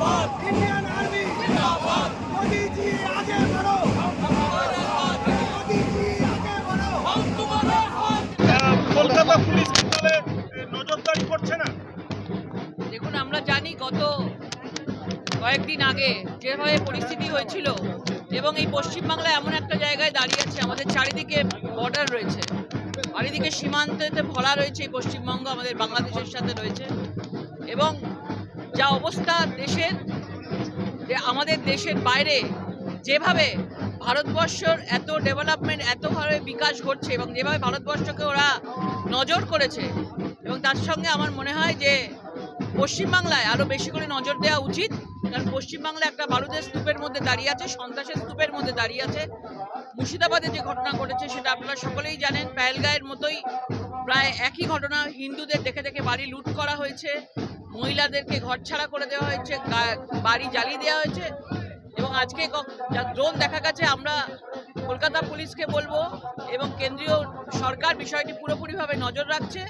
Indian army Modi ji आगे बढ़ो मोदी जी आगे बढ़ो আহ, কলকাতা পুলিশ কি তাহলে এ, নজরদারি করছে না দেখুন আমরা জানি গত কয়েকদিন আগে যেভাবে পরিস্থিতি হয়েছিল এবং এই পশ্চিমবাংলা এমন একটা জায়গায় দাঁড়িয়ে আছে আমাদের চারিদিকে বর্ডার রয়েছে চারিদিকে সীমান্তেতে ভরা রয়েছে এই পশ্চিমবঙ্গ আমাদের বাংলাদেশের সাথে রয়েছে এবং যা অবস্থা দেশের, যে আমাদের দেশের বাইরে যেভাবে ভারতবর্ষর এত ডেভেলপমেন্ট এতভাবে বিকাশ ঘটছে এবং যেভাবে ভারতবর্ষকে ওরা নজর করেছে এবং তার সঙ্গে আমার মনে হয় যে পশ্চিমবাংলায় আরও বেশি করে নজর দেওয়া উচিত। কারণ পশ্চিমবাংলা একটা বারুদের স্তূপের মধ্যে দাঁড়িয়ে আছে, সন্ত্রাসের স্তূপের মধ্যে দাঁড়িয়ে আছে। মুর্শিদাবাদে যে ঘটনা ঘটেছে সেটা আপনারা সকলেই জানেন পায়েলগাঁয়ের মতোই প্রায় একই ঘটনা, হিন্দুদের দেখে দেখে বাড়ি লুট করা হয়েছে। মহিলাদেরকে ঘর ছাড়া করে দেওয়া হয়েছে বাড়ি জ্বালিয়ে দেওয়া হয়েছে, এবং আজকে ড্রোন দেখা গেছে, আমরা কলকাতা পুলিশকে বলব এবং কেন্দ্রীয় সরকার বিষয়টি পুরোপুরিভাবে নজর রাখছে,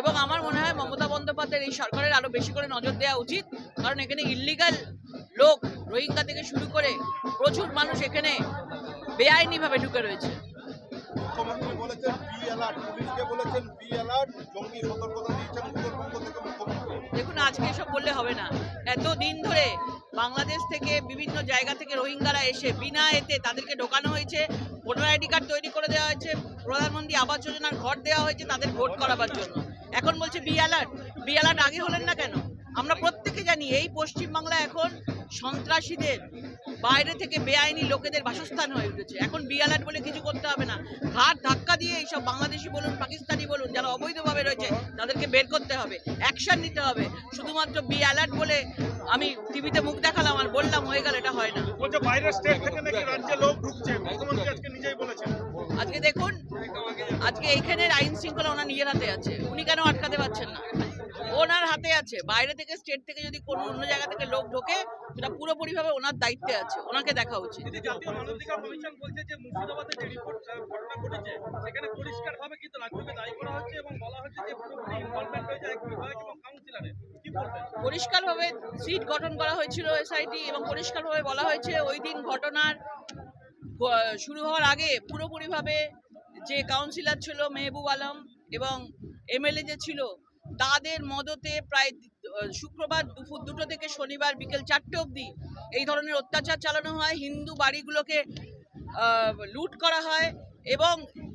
এবং আমার মনে হয় মমতা বন্দ্যোপাধ্যায়ের এই সরকারের আরও বেশি করে নজর দেওয়া উচিত, কারণ এখানে ইল্লিগাল লোক, রোহিঙ্গা থেকে শুরু করে প্রচুর মানুষ এখানে বেআইনিভাবে ঢুকে রয়েছে। মুখ্যমন্ত্রী বলেছেন বি অ্যালার্ট পুলিশকে বলেছেন বি অ্যালার্ট জঙ্গি সতর্কতা দিয়েছেন উত্তরবঙ্গ থেকে দেখুন, আজকে এসব বললে হবে না। এত দিন ধরে বাংলাদেশ থেকে বিভিন্ন জায়গা থেকে রোহিঙ্গারা এসে বিনা এতে তাদেরকে ঢোকানো হয়েছে, ভোটার আইডি কার্ড তৈরি করে দেওয়া হয়েছে, প্রধানমন্ত্রী আবাস যোজনার ঘর দেওয়া হয়েছে তাদের ভোট করাবার জন্য। এখন বলছে বি অ্যালার্ট বি অ্যালার্ট আগে হলেন না কেন? আমরা প্রত্যেকে জানি এই পশ্চিমবাংলা এখন সন্ত্রাসীদের বাইরে থেকে বেআইনি লোকেদের বাসস্থান হয়ে উঠেছে। এখন বি অ্যালার্ট বলে কিছু করতে হবে না। ঘাট ধাক্কা দিয়ে এইসব বাংলাদেশি বলুন পাকিস্তানি বলুন যারা অবৈধভাবে রয়েছে তাদেরকে বের করতে হবে। অ্যাকশন নিতে হবে। শুধুমাত্র বি অ্যালার্ট বলে আমি টিভিতে মুখ দেখালাম আর বললাম হয়ে গেল এটা হয় না। বাইরের স্টেট থেকে নাকি রাজ্যে লোক ঢুকছে। মুখ্যমন্ত্রী আজকে নিজেই বলেছেন। আজকে দেখুন আজকে এইখানের আইন শৃঙ্খলা ওনার নিজের হাতে আছে। হাতে আছে। বাইরে থেকে স্টেট থেকে যদি কোনো অন্য জায়গা থেকে লোক ঢোকে সেটা পুরোপুরিভাবে ওনার দায়িত্বে আছে। ওনাকে দেখা উচিত। পরিষ্কারভাবে সিট গঠন করা হয়েছিল এসআইটি এবং পরিষ্কারভাবে বলা হয়েছে ওই দিন ঘটনার শুরু হওয়ার আগে পুরোপুরিভাবে যে কাউন্সিলর ছিল মেহবুব আলম এবং এমএলএ যে ছিল তাদের মদতে প্রায় শুক্রবার দুপুর দুটো থেকে শনিবার বিকেল চারটে অবধি এই ধরনের অত্যাচার চালানো হয়। হিন্দু বাড়িগুলোকে লুট করা হয় এবং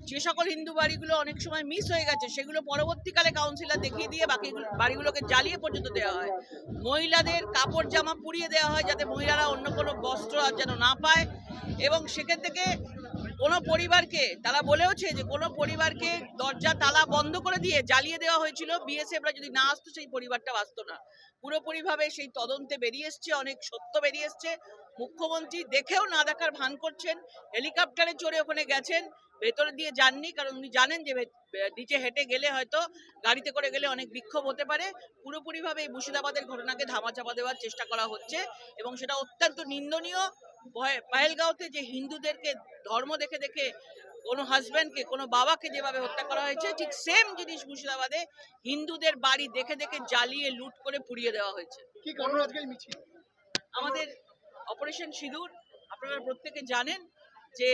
যে সকল হিন্দু বাড়িগুলো অনেক সময় মিস হয়ে গেছে, সেগুলো পরবর্তীকালে কাউন্সিলর দেখিয়ে দিয়ে বাকি বাড়িগুলোকে জ্বালিয়ে পর্যন্ত দেওয়া হয়। মহিলাদের কাপড় জামা পুড়িয়ে দেওয়া হয় যাতে মহিলারা অন্য কোনো বস্ত্র আর যেন না পায় এবং সেখান থেকে কোনো পরিবারকে, তারা বলেওছে যে কোনো পরিবারকে দরজা, তালা বন্ধ করে দিয়ে জ্বালিয়ে দেওয়া হয়েছিল। বিএসএফরা যদি না আসতো, সেই পরিবারটা বাঁচতো না। পুরোপুরিভাবে সেই তদন্তে বেরিয়ে এসছে, অনেক সত্য বেরিয়ে এসছে। মুখ্যমন্ত্রী দেখেও না দেখার ভান করছেন। হেলিকপ্টারে চড়ে ওখানে গেছেন। ভেতরে দিয়ে যাননি, কারণ উনি জানেন যে নিচে হেঁটে গেলে হয়তো গাড়িতে করে গেলে অনেক বিক্ষোভ হতে পারে। পুরোপুরিভাবে এই মুর্শিদাবাদের ঘটনাকে ধামাচাপা দেওয়ার চেষ্টা করা হচ্ছে এবং সেটা অত্যন্ত নিন্দনীয়। পাহেলগাঁওতে যে হিন্দুদেরকে ধর্ম দেখে দেখে কোনো হাজব্যান্ডকে কোনো বাবাকে যেভাবে হত্যা করা হয়েছে ঠিক সেম জিনিস মুর্শিদাবাদে হিন্দুদের বাড়ি দেখে দেখে জ্বালিয়ে লুট করে পুড়িয়ে দেওয়া হয়েছে। কি মিছিল? আমাদের অপারেশন সিঁদুর আপনারা প্রত্যেকে জানেন যে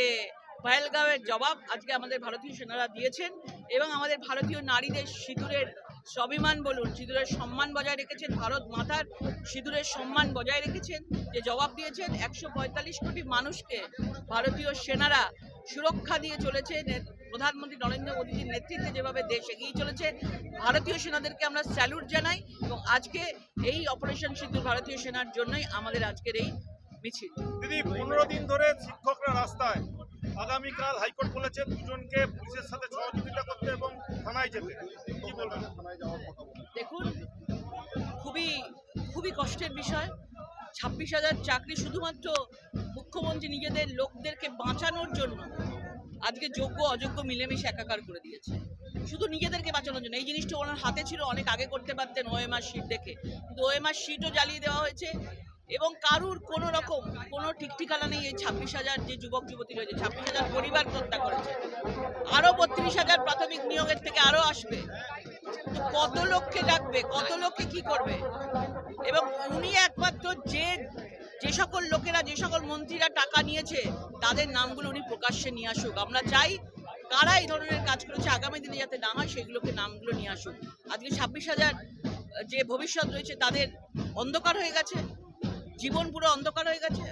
পাহেলগাঁওয়ের জবাব আজকে আমাদের ভারতীয় সেনারা দিয়েছেন এবং আমাদের ভারতীয় নারীদের সিঁদুরের স্বাভিমান বলুন, সিঁদুরের সম্মান বজায় রেখেছেন ভারত মাতার, সিঁদুরের সম্মান বজায় রেখেছেন যে জবাব দিয়েছেন একশো পঁয়তাল্লিশ কোটি মানুষকে, ভারতীয় সেনারা সুরক্ষা দিয়ে চলেছে প্রধানমন্ত্রী নরেন্দ্র মোদীজির নেতৃত্বে যেভাবে দেশ এগিয়ে চলেছে, ভারতীয় সেনাদেরকে আমরা স্যালুট জানাই এবং আজকে এই অপারেশন সিঁদুর ভারতীয় সেনার জন্যই আমাদের আজকের এই মিছিল। দিদি, পনেরো দিন ধরে শিক্ষকরা রাস্তায়, আগামীকাল হাইকোর্ট বলেছে দুজনকে পুলিশের সাথে সহযোগিতা করতে এবং যেতে কি বলবেন? দেখুন, খুবই খুবই কষ্টের বিষয়। ছাব্বিশ হাজার চাকরি শুধুমাত্র মুখ্যমন্ত্রী নিজেদের লোকদেরকে বাঁচানোর জন্য আজকে যোগ্য, অযোগ্য মিলেমিশে একাকার করে দিয়েছে। শুধু নিজেদেরকে বাঁচানোর জন্য। এই জিনিসটা ওনার হাতে ছিল, অনেক আগে করতে পারতেন ওএমআর শিট দেখে। কিন্তু ওএমআর শিটও জ্বালিয়ে দেওয়া হয়েছে। এবং কারুর কোনো রকম কোনো ঠিকঠিকানা নেই এই ছাব্বিশ হাজার যে যুবক যুবতী রয়েছে, ছাব্বিশ হাজার পরিবার হত্যা করেছে। আরও বত্রিশ হাজার প্রাথমিক নিয়োগের থেকে আরও আসবে। কত লোককে ডাকবে, কত লোককে কি করবে? এবং উনি একমাত্র যে সকল লোকেরা, যে সকল মন্ত্রীরা টাকা নিয়েছে, তাদের নামগুলো উনি প্রকাশ্যে নিয়ে আসুক। আমরা চাই কারা এই ধরনের কাজ করেছে, আগামী দিনে যাতে না হয় সেগুলোকে নামগুলো নিয়ে আসুক। আজকে ছাব্বিশ হাজার যে ভবিষ্যৎ রয়েছে, তাদের অন্ধকার হয়ে গেছে। জীবন পুরো অন্ধকার হয়ে গেছে।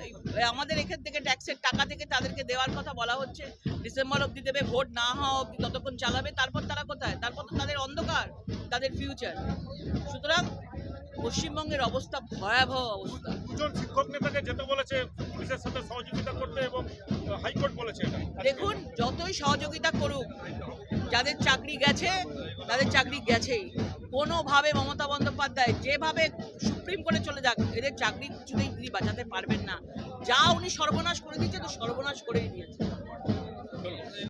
আমাদের এখান থেকে ট্যাক্সের টাকা থেকে তাদেরকে দেওয়ার কথা বলা হচ্ছে। ডিসেম্বর অবধি দেবে ভোট না হওয়া অবধি ততক্ষণ চালাবে। তারপর তারা কোথায়? তারপর তো তাদের অন্ধকার তাদের ফিউচার সুতরাং পশ্চিমবঙ্গের অবস্থা ভয়াবহ অবস্থা। দুজন শিক্ষক নেতাকে যেতে বলেছে পুলিশের সাথে সহযোগিতা করতে এবং হাইকোর্ট বলেছে দেখুন যতই সহযোগিতা করুক যাদের চাকরি গেছে তাদের চাকরি গেছেই। কোনোভাবে মমতা বন্দ্যোপাধ্যায় যেভাবে সুপ্রিম কোর্টে চলে যাক, এদের চাকরি কিছুতেই তিনি বাঁচাতে পারবেন না। যা উনি সর্বনাশ করে দিয়েছে, তো সর্বনাশ করেই দিয়েছে।